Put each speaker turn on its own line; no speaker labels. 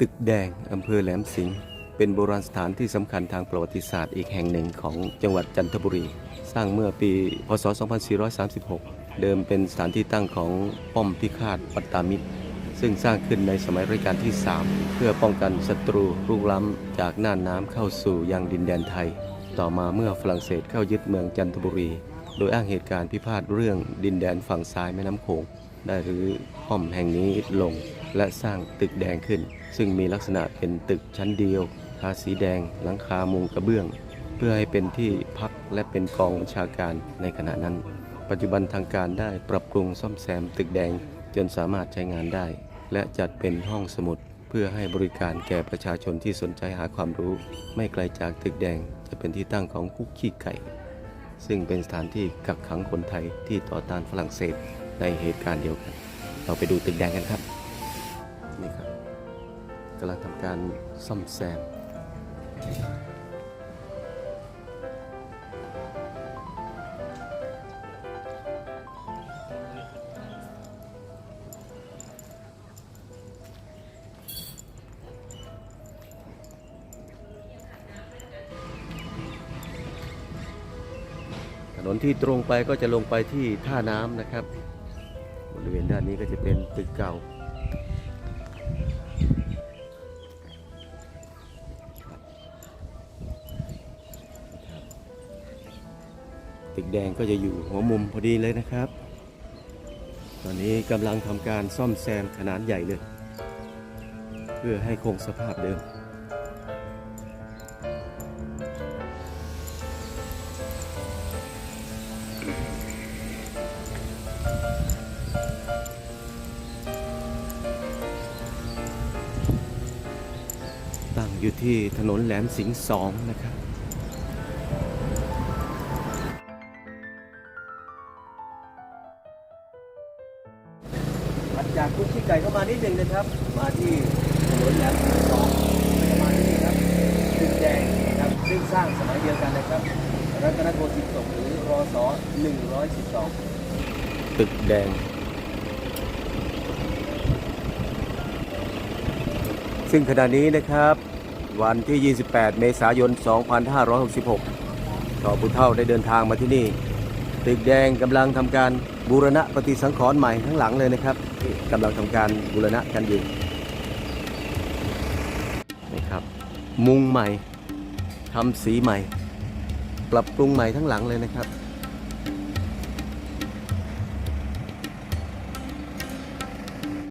ตึกแดงอำเภอแหลมสิงห์เป็นโบราณสถานที่สำคัญทางประวัติศาสตร์อีกแห่งหนึ่งของจังหวัดจันทบุรี สร้างเมื่อปี พศ 2436 เดิมเป็นสถานที่ตั้งของป้อมพิฆาตปัตตามิตร ซึ่งสร้างขึ้นในสมัยรัชกาลที่ 3 เพื่อป้องกันศัตรูรุกล้ำจากน่านน้ำเข้าสู่ยังดินแดนไทย ต่อมาเมื่อฝรั่งเศสเข้ายึดเมืองจันทบุรี โดยอ้างเหตุการณ์พิพาทเรื่องดินแดนฝั่งซ้ายแม่น้ำโขงได้รื้อป้อมแห่งนี้ลงและสร้างตึกแดงขึ้น ซึ่งมีลักษณะเป็นตึกชั้นเดียวทาสีแดงหลังคามุงกระเบื้อง เพื่อให้เป็นที่พักและเป็นกองบัญชาการในขณะนั้น ปัจจุบันทางการได้ปรับปรุงซ่อมแซมตึกแดงจนสามารถใช้งานได้ และจัดเป็นห้องสมุด เพื่อให้บริการแก่ประชาชนที่สนใจหาความรู้ ไม่ไกลจากตึกแดงจะเป็นที่ตั้งของคุกขี้ไก่ ซึ่งเป็นสถานที่กักขังคนไทยที่ต่อต้านฝรั่งเศสในเหตุการณ์เดียวกัน เราไปดูตึกแดงกันครับ นี่ครับกำลังทำการซ่อมแซม นนที่ตรงไปก็จะลงไปที่ท่าน้ำนะครับ บริเวณด้านนี้ก็จะเป็นตึกเก่าตึกแดงก็จะอยู่หัวมุมพอดีเลยนะครับ ตอนนี้กำลังทำการซ่อมแซมขนาดใหญ่เลย เพื่อให้คงสภาพเดิม ตั้งอยู่ที่ถนนแหลมสิงห์สองนะครับถัดจากคุกขี้ไก่เข้ามานิดนึงนะครับ มาที่ถนนแหลมสิงห์สองจะมาที่นี่ครับตึกแดงนะครับซึ่งสร้างสมัยเดียวกันนะครับรัตนโกสินทร์ศกหรือรศ112 ตึกแดง ซึ่งขณะนี้นะครับ วันที่ 28 เมษายน 2566ชอผู้เท่าได้เดินทางมาที่นี่ ตึกแดงกำลังทำการบูรณะปฏิสังขรณ์ใหม่ทั้งหลังเลยนะครับกำลังทำการบูรณะกันอยู่นะครับ มุงใหม่ทำสีใหม่ ปรับปรุงใหม่ทั้งหลังเลยนะครับ